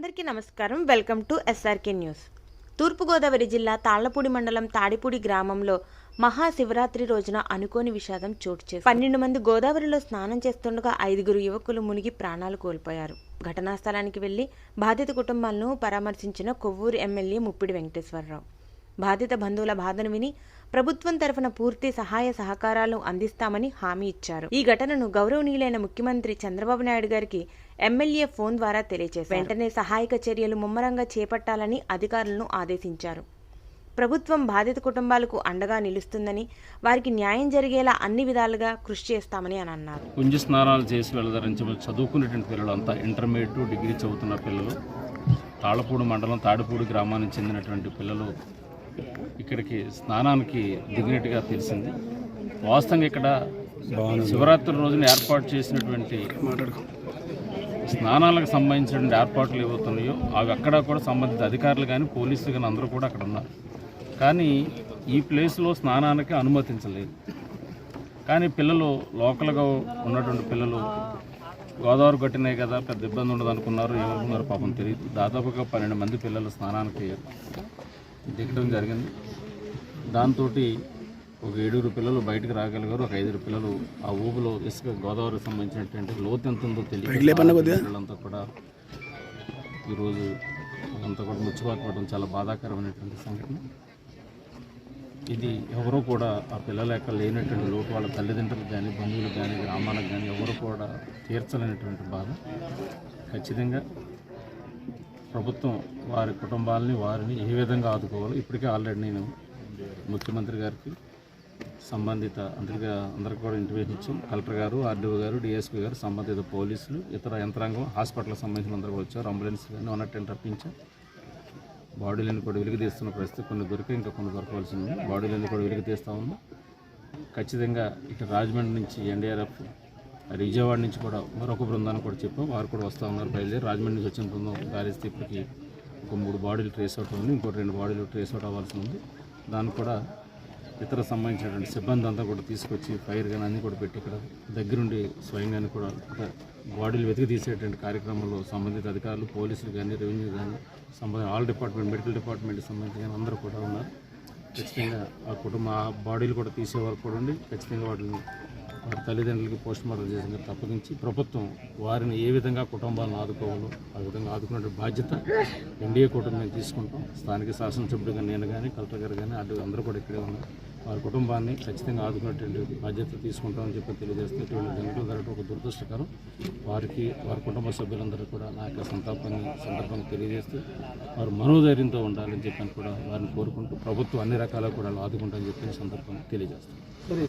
అందరికీ నమస్కారం. Welcome to SRK news. Turpugodavari జిల్లా తాళ్ళపూడి మండలం తాడిపూడి గ్రామంలో మహాశివరాత్రి రోజున అనుకోని విషాదం చోటు చేసి పన్నెండు మంది గోదావరిలో స్నానం చేస్తుండగా ఐదుగురు యువకులు మునిగి ప్రాణాలు కోల్పోయారు. ఘటనా స్థలానికి వెళ్ళి బాధిత కుటుంబాలను పరామర్శించిన కొవ్వూరు ఎమ్మెల్యే ముప్పిడి వెంకటేశ్వరరావు. బాధిత బంధువుల బాధను విని ప్రభుత్వం తరఫున పూర్తి సహాయ సహకారాలు అందిస్తామని హామీ ఇచ్చారు. ఈ ఘటనను గౌరవనీయులైన ముఖ్యమంత్రి చంద్రబాబు నాయుడు గారికి ఎమ్మెల్యే ఫోన్ ద్వారా తెలియజేశారు. వెంటనే సహాయక చర్యలు ముమ్మరంగా చేపట్టాలని అధికారులను ఆదేశించారు. ప్రభుత్వం బాధిత కుటుంబాలకు అండగా నిలుస్తుందని వారికి న్యాయం జరిగేలా అన్ని విధాలుగా కృషి చేస్తామని అని అన్నారు. పుంజ స్నానాలు చేసి వెళ్ళదరించి చదువుకునేటువంటి పిల్లలు అంతా ఇంటర్మీడియట్ డిగ్రీ చదువుతున్న పిల్లలు తాళపూడి మండలం తాడిపూడి గ్రామానికి చెందినటువంటి పిల్లలు ఇక్కడికి స్నానానికి దిగినట్టుగా తెలిసింది. వాస్తవంగా ఇక్కడ శివరాత్రి రోజున ఏర్పాటు చేసినటువంటి స్నానాలకు సంబంధించినటువంటి ఏర్పాట్లు ఏవవుతున్నాయో అవి అక్కడ కూడా సంబంధిత అధికారులు కానీ పోలీసులు కానీ అందరూ కూడా అక్కడ ఉన్నారు. కానీ ఈ ప్లేస్లో స్నానానికి అనుమతించలేదు. కానీ పిల్లలు లోకల్గా ఉన్నటువంటి పిల్లలు గోదావరి కొట్టినాయి కదా పెద్ద ఇబ్బంది ఉండదు అనుకున్నారు ఏమనుకున్నారు పాపం తెలియదు దాదాపుగా పన్నెండు మంది పిల్లలు స్నానానికి దిగడం జరిగింది. దాంతో ఒక ఏడుగురు పిల్లలు బయటకు రాగలిగారు. ఒక ఐదుగురు పిల్లలు ఆ ఊబులో ఇసుక గోదావరికి సంబంధించినటువంటి లోతు ఎంత ఉందో తెలియదు కూడా ఈరోజు అంతా కూడా ముచ్చిపాకపోవడం చాలా బాధాకరమైనటువంటి సంఘటన. ఇది ఎవరూ కూడా ఆ పిల్లల యొక్క లేనటువంటి లోటు వాళ్ళ తల్లిదండ్రులకు కానీ బంధువులకు కానీ గ్రామాలకు కానీ ఎవరు కూడా తీర్చలేనటువంటి బాధ. ఖచ్చితంగా ప్రభుత్వం వారి కుటుంబాలని వారిని ఏ విధంగా ఆదుకోవాలో ఇప్పటికే ఆల్రెడీ నేను ముఖ్యమంత్రి గారికి సంబంధిత అందరికీ అందరికి కూడా ఇంటిమేషన్ ఇచ్చాం. కలెక్టర్ గారు ఆర్డీఓ గారు డిఎస్పీ గారు సంబంధిత పోలీసులు ఇతర యంత్రాంగం హాస్పిటల్కి సంబంధించిన అందరూ వచ్చారు. అంబులెన్స్ కానీ వన్ టెన్ రప్పించాం. బాడీలను కూడా వెలికి తీస్తున్న పరిస్థితి కొన్ని దొరికి ఇంకా కొన్ని దొరకవలసింది. బాడీలను కూడా వెలికి ఉంది. ఖచ్చితంగా ఇటు రాజమండ్రి నుంచి ఎన్డీఆర్ఎఫ్ విజయవాడ నుంచి కూడా మరొక బృందాన్ని కూడా చెప్పాం. వారు కూడా వస్తూ ఉన్నారు బయలుదేరి. రాజమండ్రి నుంచి వచ్చిన బృందం గాలిస్తే ఇప్పటికి ఒక మూడు బాడీలు ట్రేస్ అవుట్ ఉంది. ఇంకో రెండు బాడీలు ట్రేస్ అవుట్ అవ్వాల్సి ఉంది. దాన్ని కూడా ఇతర సంబంధించినటువంటి సిబ్బంది అంతా కూడా తీసుకొచ్చి ఫైర్ కానీ అన్నీ కూడా పెట్టి ఇక్కడ దగ్గరుండి స్వయంగానే కూడా ఒక బాడీలు వెతికి తీసేటువంటి కార్యక్రమంలో సంబంధిత అధికారులు పోలీసులు కానీ రెవెన్యూ కానీ సంబంధించిన ఆల్ డిపార్ట్మెంట్ మెడికల్ డిపార్ట్మెంట్ సంబంధించి కానీ అందరూ కూడా ఉన్నారు. ఖచ్చితంగా ఆ కుటుంబ ఆ బాడీలు కూడా తీసే వరకు కూడా ఉండి ఖచ్చితంగా వాటిని తల్లిదండ్రులకి పోస్ట్ మార్టం చేసిన తప్పగించి ప్రభుత్వం వారిని ఏ విధంగా కుటుంబాలను ఆదుకోవాలో ఆ విధంగా ఆదుకునే బాధ్యత ఎన్డీఏ కుటుంబం తీసుకుంటాం. స్థానిక శాసనసభ్యుడిగా నేను కానీ కలెక్టర్ గారు కానీ అటు అందరూ కూడా ఇక్కడే ఉన్నారు వారి కుటుంబాన్ని ఖచ్చితంగా ఆదుకునేటువంటి బాధ్యత తీసుకుంటామని చెప్పి తెలియజేస్తే ఇటువంటి జంతువులు జరగడం ఒక దురదృష్టకరం. వారికి వారి కుటుంబ సభ్యులందరూ కూడా నా యొక్క సంతాపాన్ని సందర్భంగా తెలియజేస్తూ వారు మనోధైర్యంతో ఉండాలని చెప్పని కూడా వారిని కోరుకుంటూ ప్రభుత్వం అన్ని రకాల కూడా ఆదుకుంటామని చెప్పిన సందర్భంగా తెలియజేస్తాం